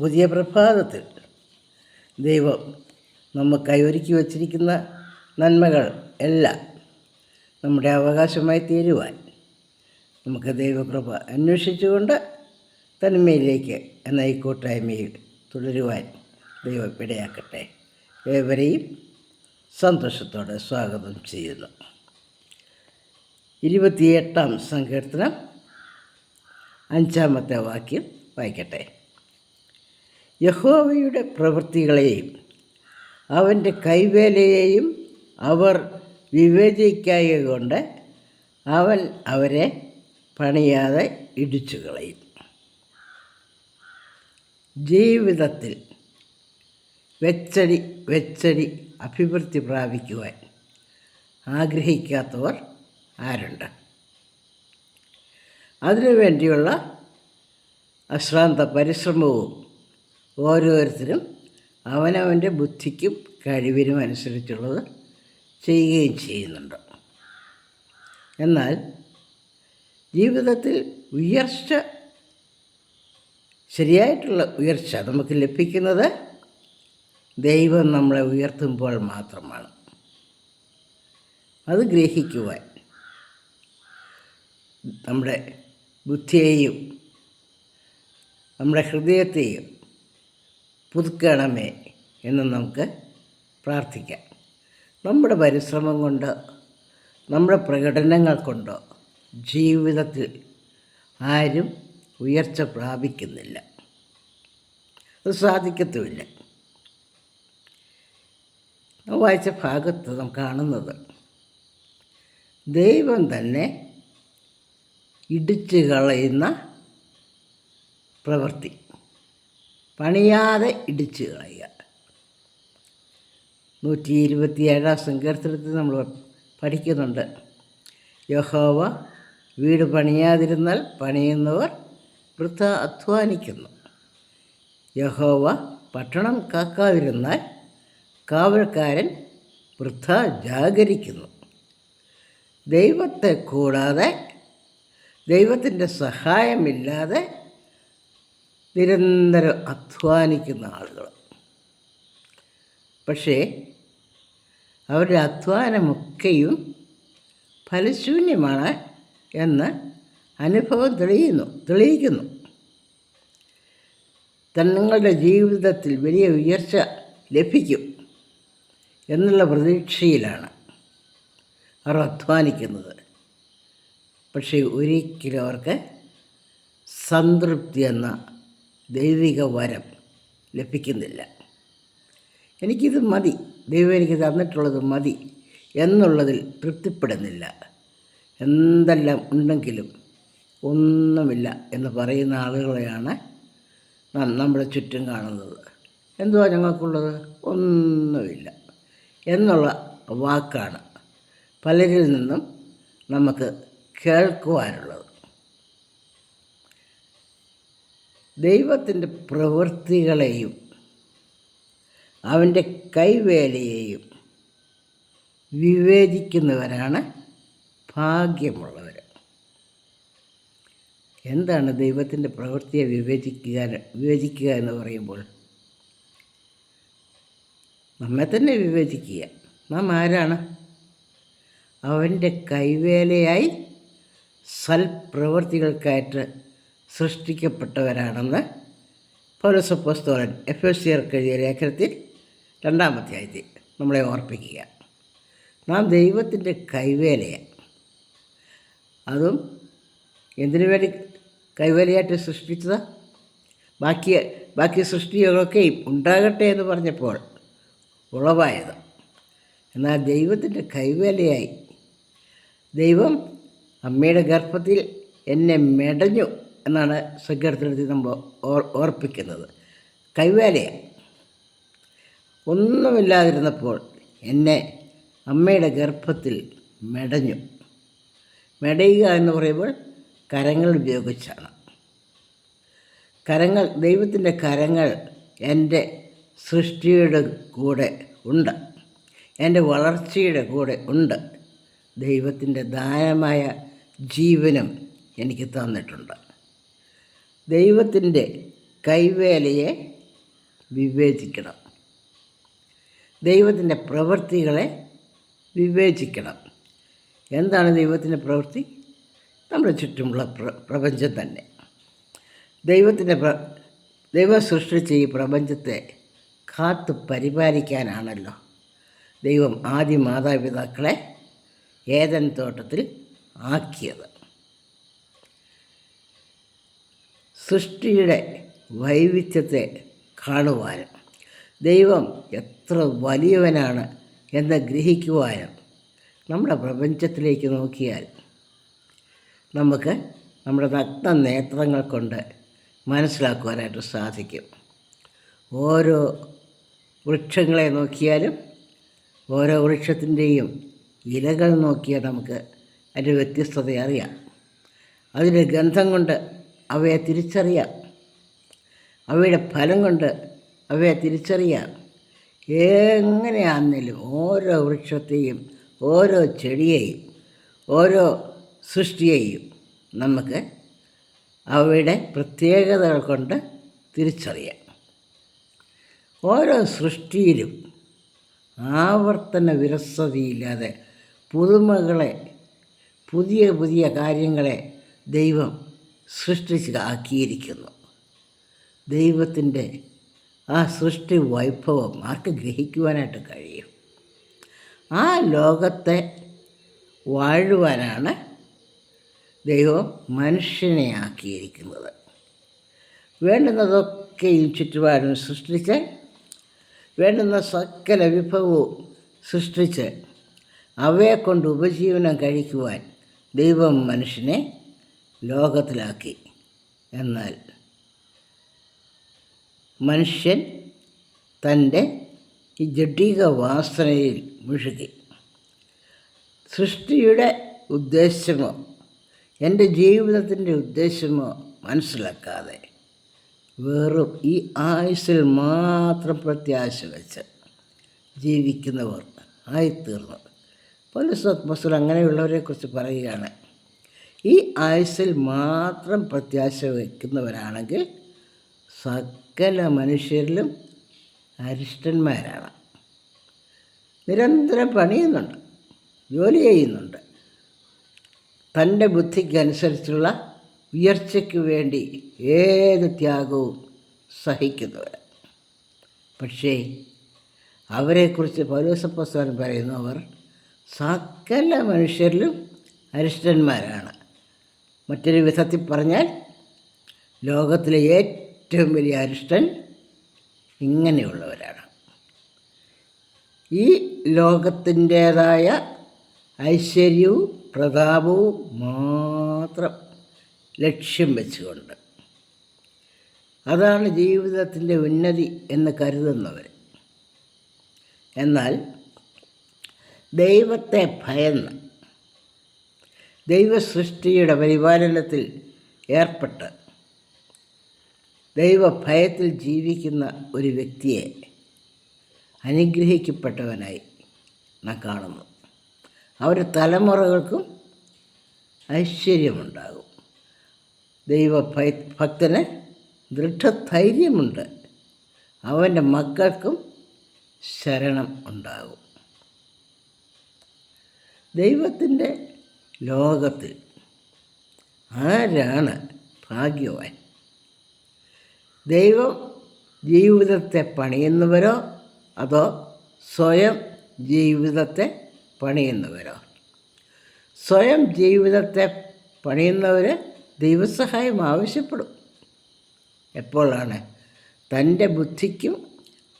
പുതിയ പ്രഭാതത്തിൽ ദൈവം നമുക്കായി ഒരുക്കി വച്ചിരിക്കുന്ന നന്മകൾ എല്ലാം നമ്മുടെ അവകാശമായി തീരുവാൻ നമുക്ക് ദൈവകൃപ അന്വേഷിച്ചുകൊണ്ട് തന്മയിലേക്ക് എന്ന ഈ കൂട്ടായ്മയിൽ തുടരുവാൻ ദൈവം ഇടയാക്കട്ടെ. ഏവരെയും സന്തോഷത്തോടെ സ്വാഗതം ചെയ്യുന്നു. ഇരുപത്തിയെട്ടാം സങ്കീർത്തനം അഞ്ചാമത്തെ വാക്യം വായിക്കട്ടെ. യഹോവയുടെ പ്രവൃത്തികളെയും അവന്റെ കൈവേലയെയും അവർ വിവേചിക്കായതുകൊണ്ട് അവൻ അവരെ പണിയാതെ ഇടിച്ചു കളയും. ജീവിതത്തിൽ വെച്ചടി വെച്ചടി അഭിവൃദ്ധി പ്രാപിക്കുവാൻ ആഗ്രഹിക്കാത്തവർ ആരുണ്ട്? അതിനു വേണ്ടിയുള്ള അശ്രാന്ത പരിശ്രമവും ഓരോരുത്തരും അവനവന്റെ ബുദ്ധിക്കും കഴിവിനും അനുസരിച്ചുള്ളത് ചെയ്യുകയും ചെയ്യുന്നുണ്ട്. എന്നാൽ ജീവിതത്തിൽ ഉയർച്ച ശരിയായിട്ടുള്ള ഉയർച്ച നമുക്ക് ലഭിക്കുന്നത് ദൈവം നമ്മളെ ഉയർത്തുമ്പോൾ മാത്രമാണ്. അത് ഗ്രഹിക്കുവാൻ നമ്മുടെ ബുദ്ധിയെയും നമ്മുടെ ഹൃദയത്തെയും പുതുക്കണമേ എന്ന് നമുക്ക് പ്രാർത്ഥിക്കാം. നമ്മുടെ പരിശ്രമം കൊണ്ട് നമ്മുടെ പ്രകടനങ്ങൾ കൊണ്ട് ജീവിതത്തിൽ ആരും ഉയർച്ച പ്രാപിക്കുന്നില്ല. അത് സാധിക്കത്തുമില്ല. വായിച്ച ഭാഗത്ത് നാം കാണുന്നത് ദൈവം തന്നെ ഇടിച്ചു കളയുന്ന പ്രവൃത്തി. പണിയാതെ ഇടിച്ച് കളയുക. നൂറ്റി ഇരുപത്തിയേഴാം സങ്കീർത്തനത്തിൽ നമ്മൾ പഠിക്കുന്നുണ്ട്. യഹോവ വീട് പണിയാതിരുന്നാൽ പണിയുന്നവർ വൃത്ത അധ്വാനിക്കുന്നു. യഹോവ പട്ടണം കാക്കാതിരുന്നാൽ കാവൽക്കാരൻ വൃദ്ധ ജാഗരിക്കുന്നു. ദൈവത്തെ കൂടാതെ ദൈവത്തിന്റെ സഹായമില്ലാതെ നിരന്തരം അധ്വാനിക്കുന്ന ആളുകൾ. പക്ഷേ അവരുടെ അധ്വാനമൊക്കെയും ഫലശൂന്യമാണ് എന്ന് അനുഭവം തെളിയുന്നു തെളിയിക്കുന്നു. തങ്ങളുടെ ജീവിതത്തിൽ വലിയ ഉയർച്ച ലഭിക്കും എന്നുള്ള പ്രതീക്ഷയിലാണ് അവർ അധ്വാനിക്കുന്നത്. പക്ഷേ ഒരിക്കലും അവർക്ക് സംതൃപ്തി എന്ന ദൈവിക വരം ലഭിക്കുന്നില്ല. എനിക്കിത് മതി. ദൈവം എനിക്ക് തന്നിട്ടുള്ളത് മതി എന്നുള്ളതിൽ തൃപ്തിപ്പെടുന്നില്ല. എന്തെല്ലാം ഉണ്ടെങ്കിലും ഒന്നുമില്ല എന്ന് പറയുന്ന ആളുകളെയാണ് നമ്മുടെ ചുറ്റും കാണുന്നത്. എന്തുവാ ഞങ്ങൾക്കുള്ളത്? ഒന്നുമില്ല എന്നുള്ള വാക്കാണ് പലരിൽ നിന്നും നമുക്ക് കേൾക്കുവാനുള്ളത്. ദൈവത്തിന്റെ പ്രവൃത്തികളെയും അവന്റെ കൈവേലയെയും വിവേചിക്കുന്നവരാണ് ഭാഗ്യമുള്ളവർ. എന്താണ് ദൈവത്തിന്റെ പ്രവൃത്തിയെ വിവേചിക്കുക വിവേചിക്കുക എന്ന് പറയുമ്പോൾ? നമ്മെ തന്നെ വിവേചിക്കുക. നാം ആരാണ്? അവന്റെ കൈവേലയായി സൽപ്രവൃത്തികൾക്കായിട്ട് സൃഷ്ടിക്കപ്പെട്ടവരാണെന്ന് പൗരസപ്പോസ്തോലൻ എഫ് എസ് സിയർക്ക് എഴുതിയ ലേഖനത്തിൽ രണ്ടാമത്തെ നമ്മളെ ഓർപ്പിക്കുക. നാം ദൈവത്തിന്റെ കൈവേലയാണ്. അതും എന്തിനു വേണ്ടി കൈവേലയായിട്ട് സൃഷ്ടിച്ചത്? ബാക്കി ബാക്കി സൃഷ്ടികളൊക്കെയും ഉണ്ടാകട്ടെ എന്ന് പറഞ്ഞപ്പോൾ ഉളവായത്. എന്നാൽ ദൈവത്തിന്റെ കൈവേലയായി. ദൈവം അമ്മയുടെ ഗർഭത്തിൽ എന്നെ മെടഞ്ഞു എന്നാണ് സങ്കീർത്തനത്തിൽ നമ്മൾ ഓർ ഓർപ്പിക്കുന്നത്. കൈവേലയാണ് ഒന്നുമില്ലാതിരുന്നപ്പോൾ എന്നെ അമ്മയുടെ ഗർഭത്തിൽ മെടഞ്ഞു. മെടയുക എന്ന് പറയുമ്പോൾ കരങ്ങൾ ഉപയോഗിച്ചാണ്. കരങ്ങൾ ദൈവത്തിന്റെ കരങ്ങൾ എന്റെ സൃഷ്ടിയുടെ കൂടെ ഉണ്ട്. എന്റെ വളർച്ചയുടെ കൂടെ ഉണ്ട്. ദൈവത്തിന്റെ ദാനമായ ജീവനും എനിക്ക് തന്നിട്ടുണ്ട്. ദൈവത്തിന്റെ കൈവേലയെ വിവേചിക്കണം. ദൈവത്തിന്റെ പ്രവൃത്തികളെ വിവേചിക്കണം. എന്താണ് ദൈവത്തിന്റെ പ്രവൃത്തി? നമ്മുടെ ചുറ്റുമുള്ള പ്ര പ്രപഞ്ചം തന്നെ. ദൈവത്തിന്റെ പ്ര ദൈവം സൃഷ്ടിച്ച ഈ പ്രപഞ്ചത്തെ കാത്തു പരിപാലിക്കാനാണല്ലോ. ദൈവം ആദ്യ മാതാപിതാക്കളെ ഏതൻ തോട്ടത്തിൽ ആക്കിയത്. സൃഷ്ടിയുടെ വൈവിധ്യത്തെ കാണുവാനും ദൈവം എത്ര വലിയവനാണ് എന്ന് ഗ്രഹിക്കുവാനും നമ്മുടെ പ്രപഞ്ചത്തിലേക്ക് നോക്കിയാൽ നമുക്ക് നമ്മുടെ നഗ്ന നേത്രങ്ങൾ കൊണ്ട് മനസ്സിലാക്കുവാനായിട്ട് സാധിക്കും. ഓരോ വൃക്ഷങ്ങളെ നോക്കിയാലും ഓരോ വൃക്ഷത്തിന്റെയും ഇലകൾ നോക്കിയാൽ നമുക്ക് അതിന്റെ വ്യത്യസ്തത അറിയാം. അതിന്റെ ഗന്ധം കൊണ്ട് അവയെ തിരിച്ചറിയാം. അവയുടെ ഫലം കൊണ്ട് അവയെ തിരിച്ചറിയാം. എങ്ങനെയാണെങ്കിലും ഓരോ വൃക്ഷത്തെയും ഓരോ ചെടിയെയും ഓരോ സൃഷ്ടിയെയും നമുക്ക് അവയുടെ പ്രത്യേകതകൾ കൊണ്ട് തിരിച്ചറിയാം. ഓരോ സൃഷ്ടിയിലും ആവർത്തന വിരസതയില്ലാതെ പുതുമകളെ പുതിയ പുതിയ കാര്യങ്ങളെ ദൈവം സൃഷ്ടിച്ച് ആക്കിയിരിക്കുന്നു ദൈവത്തിന്റെ ആ സൃഷ്ടി വൈഭവം ആർക്ക് ഗ്രഹിക്കുവാനായിട്ട് കഴിയും? ആ ലോകത്തെ വാഴുവാനാണ് ദൈവം മനുഷ്യനെ ആക്കിയിരിക്കുന്നത്. വേണ്ടുന്നതൊക്കെയും ചുറ്റുപാടും സൃഷ്ടിച്ച് വേണ്ടുന്ന സകല വിഭവവും സൃഷ്ടിച്ച് അവയെക്കൊണ്ട് ഉപജീവനം കഴിക്കുവാൻ ദൈവം മനുഷ്യനെ ലോകത്തിലാക്കി. എന്നാൽ മനുഷ്യൻ തന്റെ ഈ ജഡിക വാസനയിൽ മുഴുകി. സൃഷ്ടിയുടെ ഉദ്ദേശമോ എന്റെ ജീവിതത്തിന്റെ ഉദ്ദേശമോ മനസ്സിലാക്കാതെ വെറും ഈ ആയുസ്സിൽ മാത്രം പ്രത്യാശ വെച്ച് ജീവിക്കുന്നവർ ആയിത്തീർന്നു. പോലീസ് അങ്ങനെയുള്ളവരെക്കുറിച്ച് പറയുകയാണ്. ഈ ആയുസ്സിൽ മാത്രം പ്രത്യാശ വയ്ക്കുന്നവരാണെങ്കിൽ സകല മനുഷ്യരിലും അരിഷ്ടന്മാരാണ്. നിരന്തരം പണിയുന്നുണ്ട് ജോലി ചെയ്യുന്നുണ്ട്. തന്റെ ബുദ്ധിക്കനുസരിച്ചുള്ള ഉയർച്ചയ്ക്ക് വേണ്ടി ഏത് ത്യാഗവും സഹിക്കുന്നവർ. പക്ഷേ അവരെക്കുറിച്ച് പൗലോസപ്പസ്വാൻ പറയുന്നു അവർ സകല മനുഷ്യരിലും അരിഷ്ടന്മാരാണ്. മറ്റൊരു വിധത്തിൽ പറഞ്ഞാൽ ലോകത്തിലെ ഏറ്റവും വലിയ അരിഷ്ടൻ ഇങ്ങനെയുള്ളവരാണ്. ഈ ലോകത്തിന്റേതായ ഐശ്വര്യവും പ്രതാപവും മാത്രം ലക്ഷ്യം വെച്ചുകൊണ്ട് അതാണ് ജീവിതത്തിന്റെ ഉന്നതി എന്ന് കരുതുന്നവർ. എന്നാൽ ദൈവത്തെ ഭയന്ന് ദൈവസൃഷ്ടിയുടെ പരിപാലനത്തിൽ ഏർപ്പെട്ട് ദൈവഭയത്തിൽ ജീവിക്കുന്ന ഒരു വ്യക്തിയെ അനുഗ്രഹിക്കപ്പെട്ടവനായി നാം കാണുന്നു. അവരുടെ തലമുറകൾക്കും ഐശ്വര്യമുണ്ടാകും. ദൈവ ഭക്തന് ദൃഢധൈര്യമുണ്ട്. അവന്റെ മക്കൾക്കും ശരണം ഉണ്ടാകും. ദൈവത്തിന്റെ ലോകത്തിൽ ആരാണ് ഭാഗ്യവാൻ? ദൈവം ജീവിതത്തെ പണിയുന്നവരോ അതോ സ്വയം ജീവിതത്തെ പണിയുന്നവരോ? സ്വയം ജീവിതത്തെ പണിയുന്നവർ ദൈവസഹായം ആവശ്യപ്പെടും. എപ്പോഴാണ്? തന്റെ ബുദ്ധിക്കും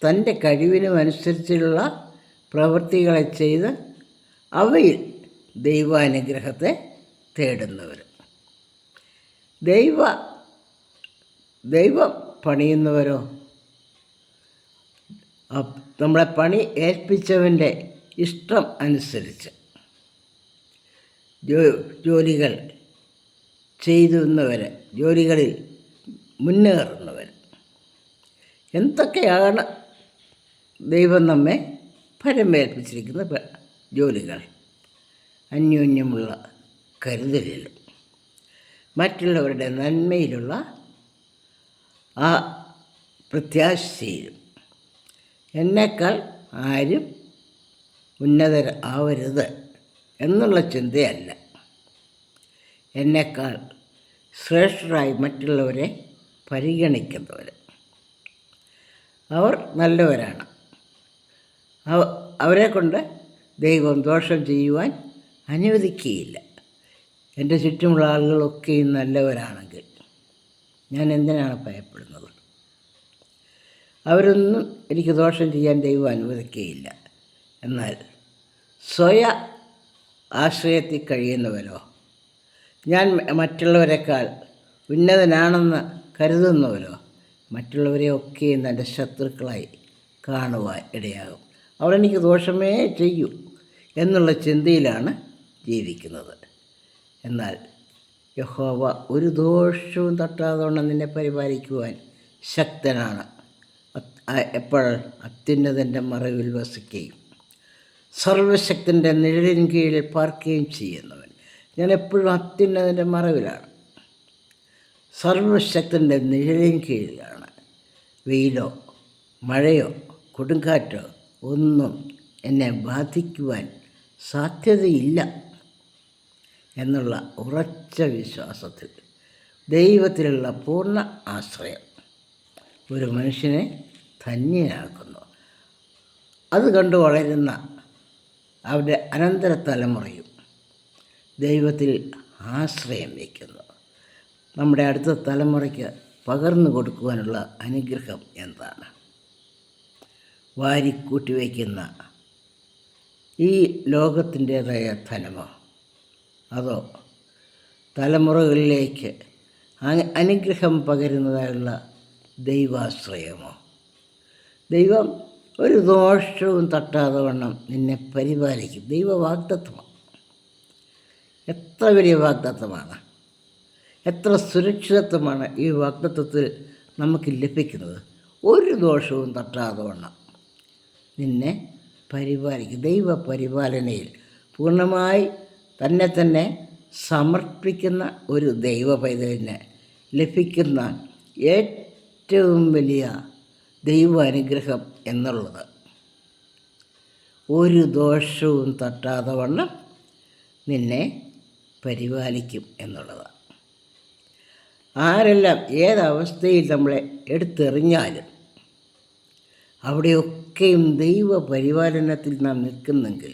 തന്റെ കഴിവിനും അനുസരിച്ചുള്ള പ്രവൃത്തികളെ ചെയ്ത് അവയിൽ ദൈവാനുഗ്രഹത്തെ തേടുന്നവർ. ദൈവ ദൈവം പണിയുന്നവരോ? നമ്മളെ പണി ഏൽപ്പിച്ചവന്റെ ഇഷ്ടം അനുസരിച്ച് ജോ ജോലികൾ ചെയ്യുന്നവർ ജോലികളിൽ മുന്നേറുന്നവർ. എന്തൊക്കെയാണ് ദൈവം നമ്മെ ഫലമേൽപ്പിച്ചിരിക്കുന്ന ജോലികൾ? അന്യോന്യമുള്ള കരുതലിലും മറ്റുള്ളവരുടെ നന്മയിലുള്ള ആ പ്രത്യാശയിലും എന്നേക്കാൾ ആരും ഉന്നതർ ആവരുത് എന്നുള്ള ചിന്തയല്ല. എന്നേക്കാൾ ശ്രേഷ്ഠരായി മറ്റുള്ളവരെ പരിഗണിക്കുന്നവർ അവർ നല്ലവരാണ്. അവ- അവരെ കൊണ്ട് ദൈവം ദോഷം ചെയ്യുവാൻ അനുവദിക്കുകയില്ല എന്റെ ചുറ്റുമുള്ള ആളുകളൊക്കെയും നല്ലവരാണെങ്കിൽ ഞാൻ എന്തിനാണ് ഭയപ്പെടുന്നത്? അവരൊന്നും എനിക്ക് ദോഷം ചെയ്യാൻ ദൈവം അനുവദിക്കുകയില്ല എന്നാൽ സ്വയ ആശ്രയത്തിൽ കഴിയുന്നവരോ ഞാൻ മറ്റുള്ളവരെക്കാൾ ഉന്നതനാണെന്ന് കരുതുന്നവരോ മറ്റുള്ളവരെയൊക്കെയും തന്റെ ശത്രുക്കളായി കാണുവാൻ ഇടയാകും. അവരെനിക്ക് ദോഷമേ ചെയ്യൂ എന്നുള്ള ചിന്തയിലാണ് ജീവിക്കുന്നത്. എന്നാൽ യഹോവ ഒരു ദോഷവും തട്ടാതോണം നിന്നെ പരിപാലിക്കുവാൻ ശക്തനാണ്. എപ്പോഴും അത്യുന്നതന്റെ മറവിൽ വസിക്കുകയും സർവശക്തന്റെ നിഴലിൻ കീഴിൽ പാർക്കുകയും ചെയ്യുന്നവൻ. ഞാൻ എപ്പോഴും അത്യുന്നതന്റെ മറവിലാണ്. സർവശക്തന്റെ നിഴലിൻ കീഴിലാണ്. വെയിലോ മഴയോ കൊടുങ്കാറ്റോ ഒന്നും എന്നെ ബാധിക്കുവാൻ സാധ്യതയില്ല. എന്നുള്ള ഉറച്ച വിശ്വാസത്തിൽ ദൈവത്തിലുള്ള പൂർണ ആശ്രയം ഒരു മനുഷ്യനെ ധന്യനാക്കുന്നു അത് കണ്ടു വളരുന്ന അവരുടെ അനന്തര തലമുറയും ദൈവത്തിൽ ആശ്രയം വയ്ക്കുന്നു. നമ്മുടെ അടുത്ത തലമുറയ്ക്ക് പകർന്നു കൊടുക്കുവാനുള്ള അനുഗ്രഹം എന്താണ്? വാരിക്കൂട്ടി വയ്ക്കുന്ന ഈ ലോകത്തിന്റേതായ ധനമോ? അതോ തലമുറകളിലേക്ക് അനുഗ്രഹം പകരുന്നതായുള്ള ദൈവാശ്രയമോ? ദൈവം ഒരു ദോഷവും തട്ടാതെ വണ്ണം നിന്നെ പരിപാലിക്കും. ദൈവ വാഗ്ദത്വമാണ് എത്ര വലിയ വാഗ്ദത്വമാണ് എത്ര സുരക്ഷിതത്വമാണ് ഈ വാഗ്ദത്വത്തിൽ നമുക്ക് ലഭിക്കുന്നത്? ഒരു ദോഷവും തട്ടാതെ വണ്ണം നിന്നെ പരിപാലിക്കും. ദൈവ പരിപാലനയിൽ പൂർണമായി തന്നെ തന്നെ സമർപ്പിക്കുന്ന ഒരു ദൈവ പൈതലിന് ലഭിക്കുന്ന ഏറ്റവും വലിയ ദൈവ അനുഗ്രഹം എന്നുള്ളത്. ഒരു ദോഷവും തട്ടാതെ വണ്ണം നിന്നെ പരിപാലിക്കും എന്നുള്ളതാണ് ആരെല്ലാം ഏതവസ്ഥയിൽ നമ്മളെ എടുത്തെറിഞ്ഞാലും അവിടെയൊക്കെയും ദൈവ പരിപാലനത്തിൽ നാം നിൽക്കുന്നെങ്കിൽ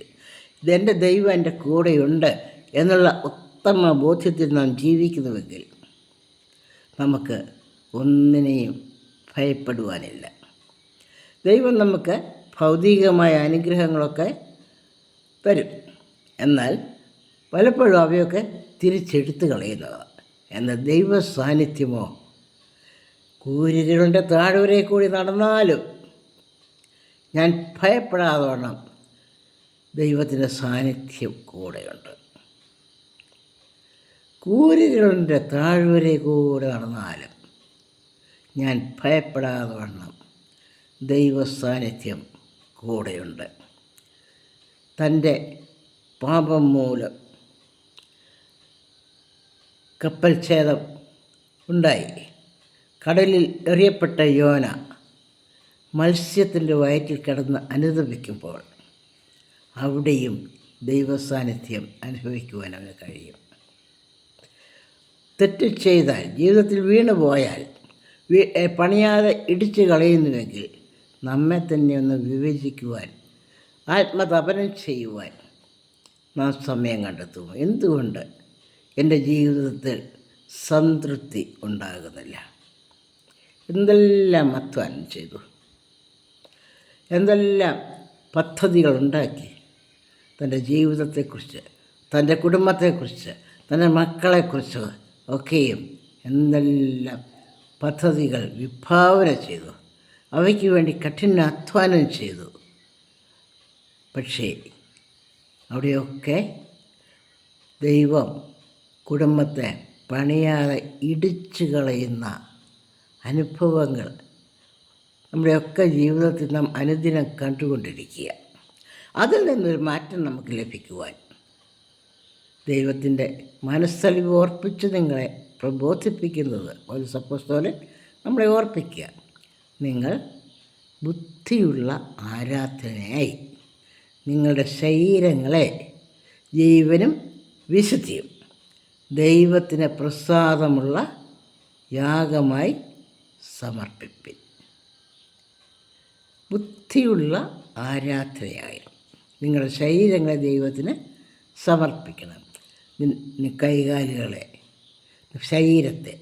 ഇതെന്റെ ദൈവം എന്റെ കൂടെയുണ്ട് എന്നുള്ള ഉത്തമ ബോധ്യത്തിൽ നാം ജീവിക്കുന്നുവെങ്കിൽ നമുക്ക് ഒന്നിനെയും ഭയപ്പെടുവാനില്ല. ദൈവം നമുക്ക് ഭൗതികമായ അനുഗ്രഹങ്ങളൊക്കെ തരും. എന്നാൽ പലപ്പോഴും അവയൊക്കെ തിരിച്ചെടുത്ത് കളയുന്നതാണ് എന്നാൽ ദൈവ സാന്നിധ്യമോ കൂരുകളുടെ താഴ്വരെ കൂടി നടന്നാലും ഞാൻ ഭയപ്പെടാതെ വണ്ണം ദൈവത്തിന്റെ സാന്നിധ്യം കൂടെയുണ്ട്. കൂരുകളുടെ താഴ്വരെ കൂടെ നടന്നാലും ഞാൻ ഭയപ്പെടാതെ വണ്ണം. ദൈവ സാന്നിധ്യം കൂടെയുണ്ട്. തന്റെ പാപം മൂലം കപ്പൽ ഛേദം ഉണ്ടായി. കടലിൽ എറിയപ്പെട്ട യോന മത്സ്യത്തിന്റെ വയറ്റിൽ കിടന്ന് അനുദപിക്കുമ്പോൾ അവിടെയും ദൈവസാന്നിധ്യം അനുഭവിക്കുവാൻ അവന് കഴിയും. തെറ്റ് ചെയ്താൽ ജീവിതത്തിൽ വീണു പോയാൽ പണിയാതെ ഇടിച്ചു കളയുന്നുവെങ്കിൽ നമ്മെ തന്നെ ഒന്ന് വിവേചിക്കുവാൻ ആത്മതപനം ചെയ്യുവാൻ നാം സമയം കണ്ടെത്തും. എന്തുകൊണ്ട്? എന്റെ ജീവിതത്തിൽ സംതൃപ്തി ഉണ്ടാകുന്നില്ല. എന്തെല്ലാം അധ്വാനം ചെയ്തു? എന്തെല്ലാം പദ്ധതികൾ ഉണ്ടാക്കി? തന്റെ ജീവിതത്തെക്കുറിച്ച് തന്റെ കുടുംബത്തെക്കുറിച്ച് തന്റെ മക്കളെക്കുറിച്ച് ഒക്കെയും എന്തെല്ലാം പദ്ധതികൾ വിഭാവന ചെയ്തു. അവയ്ക്ക് വേണ്ടി കഠിന അധ്വാനം ചെയ്തു. പക്ഷേ അവിടെയൊക്കെ ദൈവം കുടുംബത്തെ പണിയാതെ ഇടിച്ചു കളയുന്ന അനുഭവങ്ങൾ നമ്മുടെയൊക്കെ ജീവിതത്തിൽ നാം അനുദിനം കണ്ടുകൊണ്ടിരിക്കുക അതിൽ നിന്നൊരു മാറ്റം നമുക്ക് ലഭിക്കുവാൻ ദൈവത്തിന്റെ മനസ്സലിവ് ഓർപ്പിച്ച് നിങ്ങളെ പ്രബോധിപ്പിക്കുന്നത് ഒരു സപ്പോസ്തോലൻ നമ്മളെ ഓർപ്പിക്കുക. നിങ്ങൾ ബുദ്ധിയുള്ള ആരാധനയായി നിങ്ങളുടെ ശരീരങ്ങളെ ജീവനും വിശുദ്ധിയും ദൈവത്തിന് പ്രസാദമുള്ള യാഗമായി സമർപ്പിപ്പിൻ. ബുദ്ധിയുള്ള ആരാധനയായിരുന്നു നിങ്ങളുടെ ശരീരങ്ങളെ ദൈവത്തിന് സമർപ്പിക്കണം. കൈകാലുകളെ ശരീരത്തെ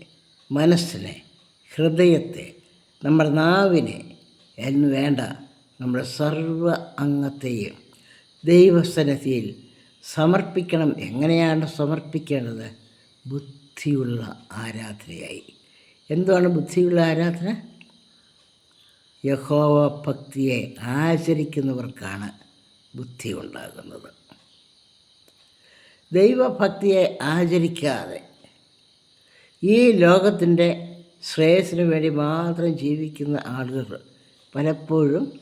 മനസ്സിനെ ഹൃദയത്തെ നമ്മുടെ നാവിനെ എന്ന് വേണ്ട നമ്മുടെ സർവ അംഗത്തെയും ദൈവസന്നിധിയിൽ സമർപ്പിക്കണം. എങ്ങനെയാണ് സമർപ്പിക്കേണ്ടത്? ബുദ്ധിയുള്ള ആരാധനയായി. എന്താണ് ബുദ്ധിയുള്ള ആരാധന? യഹോവ ഭക്തിയെ ആചരിക്കുന്നവർക്കാണ്. ബുദ്ധി ഉണ്ടാകുന്നത് ദൈവഭക്തിയെ ആചരിക്കാതെ ഈ ലോകത്തിന്റെ ശ്രേയസ്സിന് വേണ്ടി മാത്രം ജീവിക്കുന്ന ആളുകൾ പലപ്പോഴും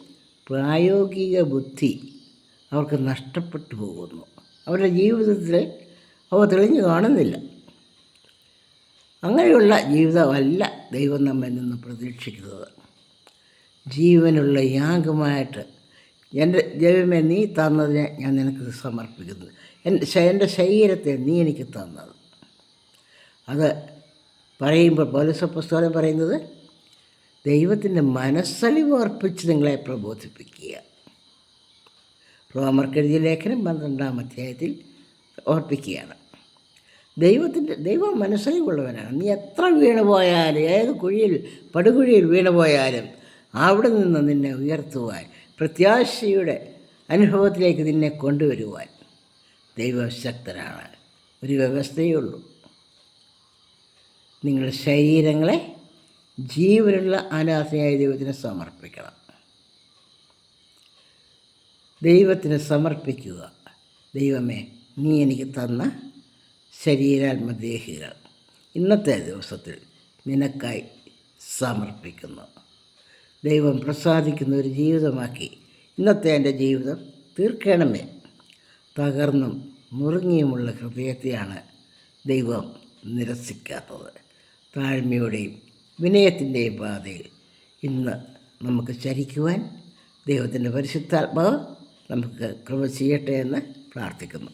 പ്രായോഗിക ബുദ്ധി അവർക്ക് നഷ്ടപ്പെട്ടു പോകുന്നു. അവരുടെ ജീവിതത്തിൽ അവ തെളിഞ്ഞു കാണുന്നില്ല. അങ്ങനെയുള്ള ജീവിതമല്ല ദൈവം നമ്മിൽ നിന്ന് പ്രതീക്ഷിക്കുന്നത്. ജീവനുള്ള യാഗമായിട്ട് എന്റെ ദൈവമേ നീ തന്നതിനെ ഞാൻ നിനക്ക് സമർപ്പിക്കുന്നു. എന്റെ എന്റെ ശരീരത്തെ നീ എനിക്ക് തന്നത്. അത് പറയുമ്പോൾ പോലീസ് പുസ്തകം പറയുന്നത് ദൈവത്തിന്റെ മനസ്സലിവ് അർപ്പിച്ച് നിങ്ങളെ പ്രബോധിപ്പിക്കുക. റോമർക്കെഴുതിയ ലേഖനം പന്ത്രണ്ടാം അധ്യായത്തിൽ ഓർപ്പിക്കുകയാണ്. ദൈവത്തിന്റെ ദൈവം മനസ്സലിവുള്ളവനാണ്. നീ എത്ര വീണു പോയാലും ഏത് കുഴിയിൽ പടുകുഴിയിൽ വീണു പോയാലും അവിടെ നിന്ന് നിന്നെ ഉയർത്തുവാൻ പ്രത്യാശയുടെ അനുഭവത്തിലേക്ക് നിന്നെ കൊണ്ടുവരുവാൻ ദൈവശക്തരാണ് ഒരു വ്യവസ്ഥയേ ഉള്ളൂ നിങ്ങളുടെ ശരീരങ്ങളെ ജീവനുള്ള ആരാധനയായ ദൈവത്തിന് സമർപ്പിക്കണം. ദൈവത്തിന് സമർപ്പിക്കുക. ദൈവമേ നീ എനിക്ക് തന്ന ശരീരാത്മദേഹികൾ ഇന്നത്തെ ദിവസത്തിൽ നിനക്കായി സമർപ്പിക്കുന്നു. ദൈവം പ്രസാദിക്കുന്ന ഒരു ജീവിതമാക്കി. ഇന്നത്തെ എന്റെ ജീവിതം തീർക്കണമേ. തകർന്നും മുറുങ്ങിയുമുള്ള ഹൃദയത്തെയാണ് ദൈവം നിരസിക്കാത്തത്. താഴ്മയുടെയും വിനയത്തിന്റെയും പാതയിൽ ഇന്ന് നമുക്ക് ചരിക്കുവാൻ ദൈവത്തിന്റെ പരിശുദ്ധാത്മാവ് നമുക്ക് കൃപ ചെയ്യട്ടെ എന്ന് പ്രാർത്ഥിക്കുന്നു.